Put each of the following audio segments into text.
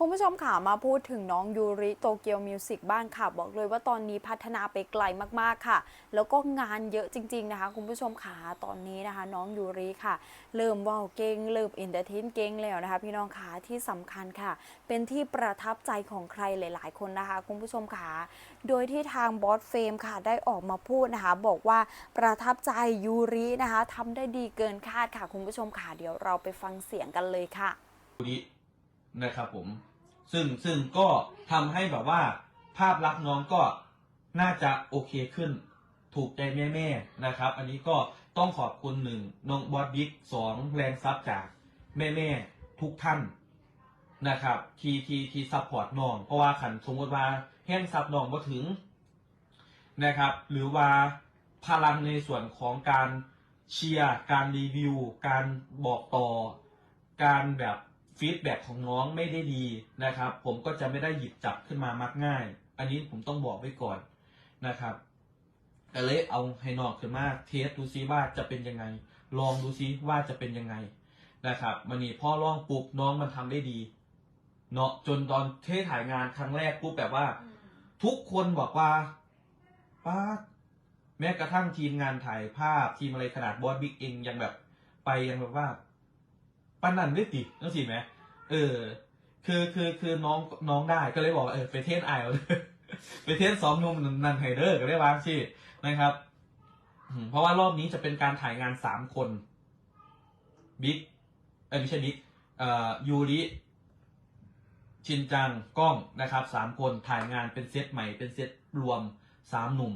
คุณผู้ชมค่ะมาพูดถึงน้องยูริโตเกียวมิวสิกบ้างค่ะ บอกเลยว่าตอนนี้พัฒนาไปไกลมากๆค่ะ แล้วก็งานเยอะจริง ๆนะคะ คุณผู้ชมค่ะตอนนี้นะคะ น้องยูริค่ะ เริ่มว่าวเก่งเริ่มอินเตอร์เทนเก่งแล้วนะคะ พี่น้องค่ะที่สำคัญค่ะ เป็นที่ประทับใจของใครหลาย ๆ คนนะคะ คุณผู้ชมค่ะโดยที่ทางบอสเฟรมค่ะได้ออกมาพูดนะคะ บอกว่าประทับใจยูรินะคะทำได้ดีเกินคาดค่ะ คุณผู้ชมค่ะเดี๋ยวเราไปฟังเสียงกันเลยค่ะ นะครับผม ซึ่งซึ่งก็ทำให้แบบว่า ภาพลักษณ์น้องก็น่าจะโอเคขึ้น ถูกใจแม่ๆนะครับ อันนี้ก็ต้องขอบคุณหนึ่งน้องบอสบิ๊กสองแรงซับจากแม่ๆทุกท่านนะครับที่ที่ที่ซัพพอร์ตน้อง เพราะว่าขันสมมติว่าแห้งซับน้องมาถึงนะครับ หรือว่าพลังในส่วนของการเชียร์การรีวิว การบอกต่อ การแบบ ฟีดแบ็ของน้องไม่ได้ดีนะครับ ผมก็จะไม่ได้หยิบจับขึ้นมามักง่าย อันนี้ผมต้องบอกไว้ก่อนนะครับก็เลยเอาให้นอกขึ้นมาเทสดูซิว่าจะเป็นยังไง ลองดูซิว่าจะเป็นยังไงนะครับมันนี่พ่อลองปุ๊บน้องมันทำได้ดีเนาะจนตอนเทสถ่ายงานครั้งแรกปุ๊บแบบว่า ทุกคนบอกว่าป้าแม้กระทั่งทีมงานถ่ายภาพทีมอะไรขนาดบอสบิ๊กเองยังแบบไปยังแบบว่า ปันนันได้ตินั่นสิไหมเออ คือคือคือน้องน้องได้ก็เลยบอกเออไปเทสไอเอเลยไปเทสซ้อมนุ่มนันไฮเดอร์ก็ได้วางชื่นะครับเพราะว่ารอบนี้จะเป็นการถ่ายงานสามคนบิ๊กเอ้ยไม่ใช่บิ๊กเอ่อยูริชินจังกล้องนะครับสามคนถ่ายงานเป็นเซตใหม่เป็นเซตรวมสามหนุ่ม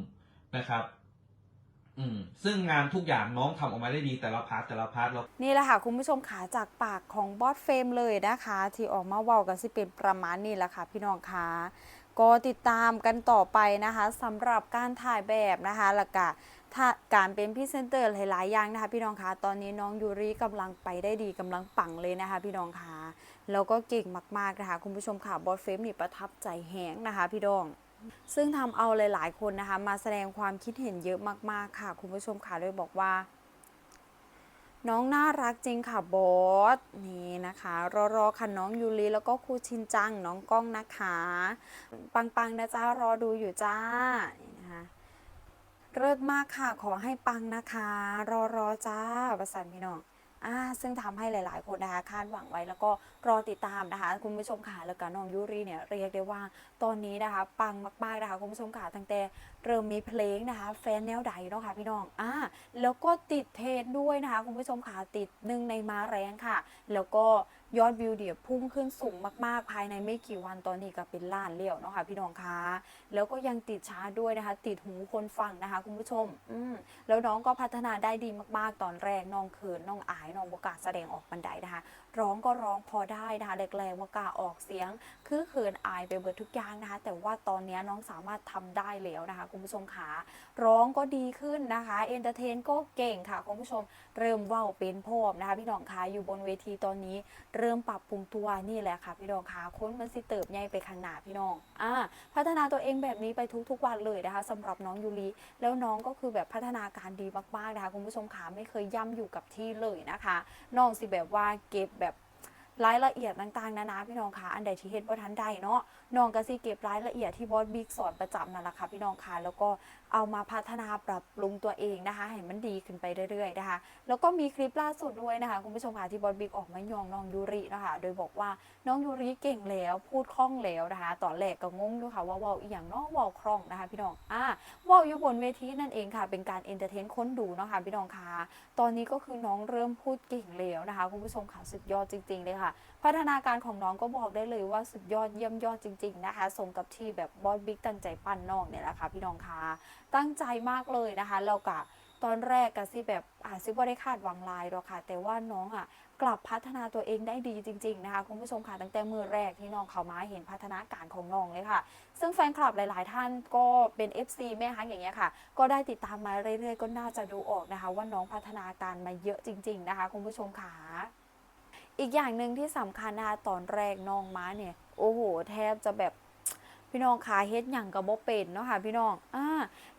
นะครับ อืมซึ่งงานทุกอย่างน้องทำออกมาได้ดีแต่ละพาร์ทแต่ละพาร์ทเรานี่แหละค่ะคุณผู้ชมขาจากปากของบอสเฟรมเลยนะคะ ที่ออกมาเว้ากันสิเป็นประมาณนี้แหละค่ะพี่น้องคะก็ติดตามกันต่อไปนะคะสำหรับการถ่ายแบบนะคะล้วก็ถ้าการเป็นพรีเซนเตอร์หลายๆอย่างนะคะ พี่น้องคะตอนนี้น้องยูริกำลังไปได้ดีกำลังปังเลยนะคะ พี่น้องคะแล้วก็เก่งมากๆนะคะคุณผู้ชมค่ะบอสเฟรมนี่ประทับใจแหงนะคะ พี่ดอง ซึ่งทำเอาหลาย ๆ คนนะคะ มาแสดงความคิดเห็นเยอะมาก ๆ ค่ะ คุณผู้ชมค่ะโดยบอกว่า น้องน่ารักจริงค่ะบอสนี่นะคะ รอรอค่ะน้องยูริแล้วก็ครูชินจังน้องก้องนะคะ ปัง ๆ นะจ้ารอดูอยู่จ้านี่นะคะเลิศมากค่ะขอให้ปังนะคะ รอรอจ้าประสานพี่น้องอ่าซึ่งทำให้หลาย ๆ คนนะคะคาดหวังไว้แล้วก็รอติดตามนะคะ คุณผู้ชมค่ะแล้วก็น้องยูริเนี่ยเรียกได้ว่าตอนนี้นะคะ ปังมากๆนะคะคุณผู้ชมค่ะตั้งแต่เริ่มมีเพลงนะคะ แฟนแนวใดเนาะค่ะพี่น้องอ่าแล้วก็ติดเทรนด์ด้วยนะคะ คุณผู้ชมค่ะติดหนึ่งในมาแรงค่ะ แล้วก็ยอดวิวเดียพุ่งขึ้นสูงมากๆ ภายในไม่กี่วันตอนนี้ก็เป็นล้านเลี้ยวเนาะค่ะพี่น้องคะแล้วก็ยังติดชาร์ด้วยนะคะ ติดหูคนฟังนะคะ คุณผู้ชมอืมแล้วน้องก็พัฒนาได้ดีมากๆ ตอนแรกน้องเขินน้องอายน้องบกล้าแสดงออกบันไดนะคะร้องก็ร้องพอได้นะคะแรกๆว่ากล้าออกเสียง คือเขินอายไปเบิดทุกอย่างนะคะ แต่ว่าตอนนี้น้องสามารถทำได้แล้วนะคะคุณผู้ชมขาร้องก็ดีขึ้นนะคะเอนเตอร์เทนก็เก่งค่ะคุณผู้ชมเริ่มว้าเป็นพอมนะคะพี่น้องคะอยู่บนเวทีตอนนี้ เริ่มปรับปรุงตัวนี่แหละค่ะ พี่น้องคะค้นมันสิเติบใหญ่ไปข้างหน้าพี่น้องอ่าพัฒนาตัวเองแบบนี้ไปทุกๆวันเลยนะคะสำหรับน้องยูริแล้วน้องก็คือแบบพัฒนาการดีมากๆนะคะคุณผู้ชมขาไม่เคยย่ำอยู่กับที่เลยนะคะน้องสิแบบว่าเก็บ รายละเอียดต่างๆนานาพี่น้องคะอันใดที่เห็นบ่ทันใดเนาะน้องก็สิเก็บรายละเอียดที่บอสบิ๊กสอนประจำนั่นแหละค่ะพี่น้องคะแล้วก็ เอามาพัฒนาปรับปรุงตัวเองนะคะให้มันดีขึ้นไปเรื่อยๆนะคะ แล้วก็มีคลิปล่าสุดด้วยนะคะ คุณผู้ชมค่ะที่บอสบิ๊กออกมายองน้องยูรินะคะ โดยบอกว่าน้องยูริเก่งแล้วพูดคล่องแล้วนะคะ ตอนแรกก็งงด้วยค่ะว่าว้าอีหยังนาะเว้าคล่องนะคะ พี่น้องอ่าว้าอยู่บนเวทีนั่นเองค่ะ เป็นการเอนเตอร์เทนคนดูนะคะพี่น้องคะตอนนี้ก็คือน้องเริ่มพูดเก่งแล้วนะคะ คุณผู้ชมค่ะสุดยอดจริง ๆเลยค่ะพัฒนาการของน้องก็บอกได้เลยว่าสุดยอดเยี่ยมยอดจริง ๆ นะคะสมกับที่แบบบอสบิ๊กตั้งใจปั้นน้องเนี่ยแหละค่ะพี่น้องคะตั้งใจมากเลยนะคะแล้วก็ตอนแรกก็สิแบบอาจสิบ่ได้คาดหวังลายหรอกค่ะ แต่ว่าน้องอะกลับพัฒนาตัวเองได้ดีจริง ๆ นะคะคุณผู้ชมค่ะตั้งแต่มือแรกที่น้องเขามาเห็นพัฒนาการของน้องเลยค่ะ ซึ่งแฟนคลับหลาย ๆ ท่านก็เป็น FC แม่ฮักอย่างเงี้ยค่ะ ก็ได้ติดตามมาเรื่อย ๆ ก็น่าจะดูออกนะคะ ว่าน้องพัฒนาการมาเยอะจริง ๆ นะคะคุณผู้ชมค่ะ อีกอย่างหนึ่งที่สำคัญนะคะตอนแรกน้องม้าเนี่ย โอ้โห แทบจะแบบพี่น้องขาเฮ็ดหยังก็บ่เป็นเนาะค่ะพี่น้องอ่า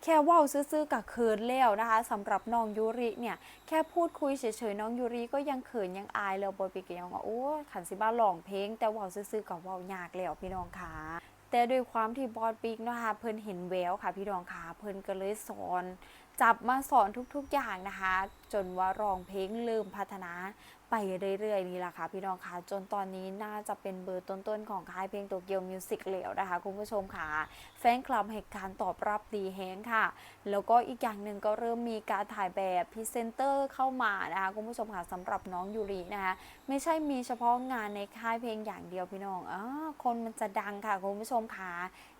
แค่ว้าซื่อๆกับเขินแล้วนะคะสำหรับน้องยูริเนี่ย แค่พูดคุยเฉยๆน้องยูริก็ยังเขินยังอายแล้วบอยปีกยังว่าโอ้ขันสิบ้าร้องเพลง แต่ว้าซื่อๆกับว้ายากแล้วพี่น้องขาแต่ด้วยความที่บอสปีกเนาะค่ะเพิ่นเห็นแววค่ะ พี่น้องขาเพิ่นก็เลยสอนจับมาสอนทุกๆอย่างนะคะ จนว่าร้องเพลงเริ่มพัฒนา ไปเรื่อยๆนี่แหละค่ะพี่น้องคะจนตอนนี้น่าจะเป็นเบอร์ต้นๆของค่ายเพลงโตเกียวมิวสิกแล้วนะคะคุณผู้ชมค่ะแฟนคลับให้การตอบรับดีแฮงค่ะ แล้วก็อีกอย่างหนึ่งก็เริ่มมีการถ่ายแบบพรีเซนเตอร์เข้ามานะคะคุณผู้ชมค่ะสำหรับน้องยูรินะคะ ไม่ใช่มีเฉพาะงานในค่ายเพลงอย่างเดียวพี่น้องอคนมันจะดังค่ะคุณผู้ชมค่ะ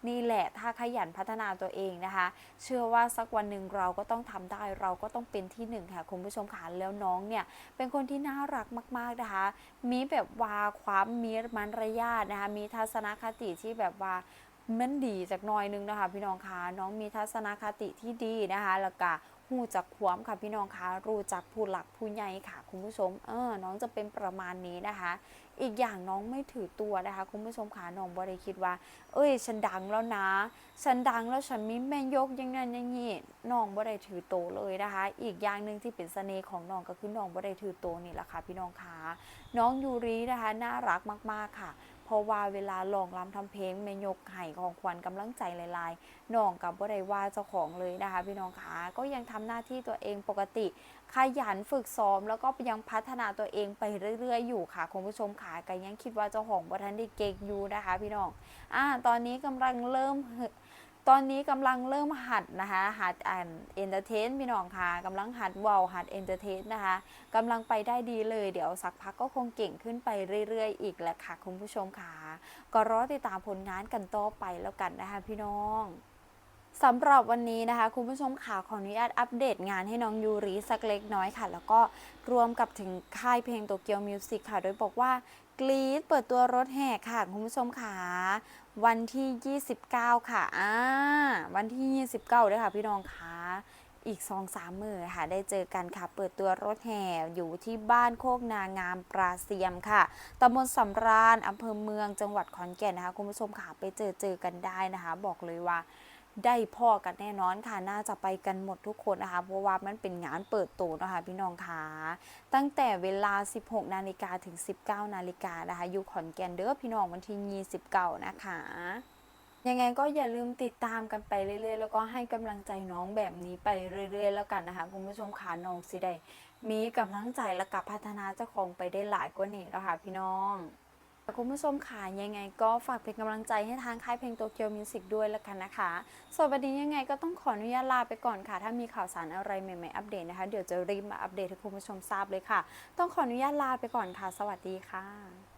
นี่แหละถ้าขยันพัฒนาตัวเองนะคะ เชื่อว่าสักวันหนึ่งเราก็ต้องทำได้เราก็ต้องเป็นที่หนึ่งค่ะคุณผู้ชมค่ะแล้วน้องเนี่ยเป็นคนที่น่ารักมาก ๆนะคะ มีแบบว่าความมีมันระยาทนะคะมีทัศนคติที่แบบว่ามันดีจากน้อยนึงนะคะ พี่น้องคะน้องมีทัศนคติที่ดีนะคะแล้วก็ หูจักขวมค่ะพี่น้องคะรู้จักผู้หลักผู้ใหญ่ค่ะคุณผู้ชมเออน้องจะเป็นประมาณนี้นะคะ อีกอย่างน้องไม่ถือตัวนะคะ คุณผู้ชมค่ะน้องบ่ได้คิดว่า เอ้ย ฉันดังแล้วนะ ฉันดังแล้วฉันมีแม่ยกอยังนั้นอย่างนี้น้องบ่ได้ถือโตเลยนะคะ อีกอย่างหนึ่งที่เป็นเสน่ห์ของน้องก็คือน้องบ่ได้ถือโตนี่แหละค่ะพี่น้องคะน้องยูรินะคะน่ารักมากๆค่ะ ราะว่าเวลาลองรำทำเพลงแม่ยกไห้ของขวัญกำลังใจหลายๆน้องกับบ่ได้ว่าเจ้าของเลยนะคะ พี่น้องคะก็ยังทำหน้าที่ตัวเองปกติ ขยันฝึกซ้อม แล้วก็ยังพัฒนาตัวเองไปเรื่อย ๆ อยู่ค่ะคุณผู้ชมค่ะก็ยังคิดว่าเจ้าของบ่ทันได้เก่งอยู่นะคะ พี่น้องอ่าตอนนี้กำลังเริ่ม ตอนนี้กำลังเริ่มหัดนะคะหัดอ่านเอนเตอร์เทนพี่น้องค่ะกำลังหัดเวาหัดเอนเตอร์เทนนะคะกำลังไปได้ดีเลยเดี๋ยวสักพักก็คงเก่งขึ้นไปเรื่อยๆ อีกแหละค่ะคุณผู้ชมค่ะก็รอติดตามผลงานกันต่อไปแล้วกันนะคะพี่น้อง สำหรับวันนี้นะคะ คุณผู้ชมค่ะขออนุญาตอัปเดตงานให้น้องยูริสักเล็กน้อยค่ะ แล้วก็รวมกับถึงค่ายเพลงโตเกียวมิวสิกค่ะ โดยบอกว่ากรีดเปิดตัวรถแห่ค่ะ คุณผู้ชมค่ะ วันที่ 29 ค่ะอ่าวันที่ 29ด้วยค่ะพี่น้องคะอีก2-3มือค่ะได้เจอกันค่ะ เปิดตัวรถแห่อยู่ที่บ้านโคกนางามปราเซียมค่ะตำบลสำราญอำเภอเมืองจังหวัดขอนแก่นนะคะ คุณผู้ชมค่ะไปเจอเจอกันได้นะคะ บอกเลยว่า ได้พ่อกันแน่นอนค่ะน่าจะไปกันหมดทุกคนนะคะเพราะว่ามันเป็นงานเปิดตัวนะคะพี่น้องคะตั้งแต่เวลา 16 นาฬิกาถึง 19 นาฬิกานะคะอยู่ขอนแก่นเด้อพี่น้องวันที่ 29 นะคะยังไงก็อย่าลืมติดตามกันไปเรื่อยๆ แล้วก็ให้กำลังใจน้องแบบนี้ไปเรื่อย ๆ แล้วกันนะคะคุณผู้ชมขาน้องสิได้มีกำลังใจและกับพัฒนาเจ้าของไปได้หลายกว่านี้แล้วค่ะพี่น้อง คุณผู้ชมค่ะยังไงก็ฝากเป็นกำลังใจให้ทางค่ายเพลงโตเกียวมิวสิกด้วยละกันนะคะสวัสดียังไงก็ต้องขออนุญาตลาไปก่อนค่ะ ถ้ามีข่าวสารอะไรใหม่ๆอัปเดตนะคะ เดี๋ยวจะรีบมาอัปเดตให้คุณผู้ชมทราบเลยค่ะ ต้องขออนุญาตลาไปก่อนค่ะ สวัสดีค่ะ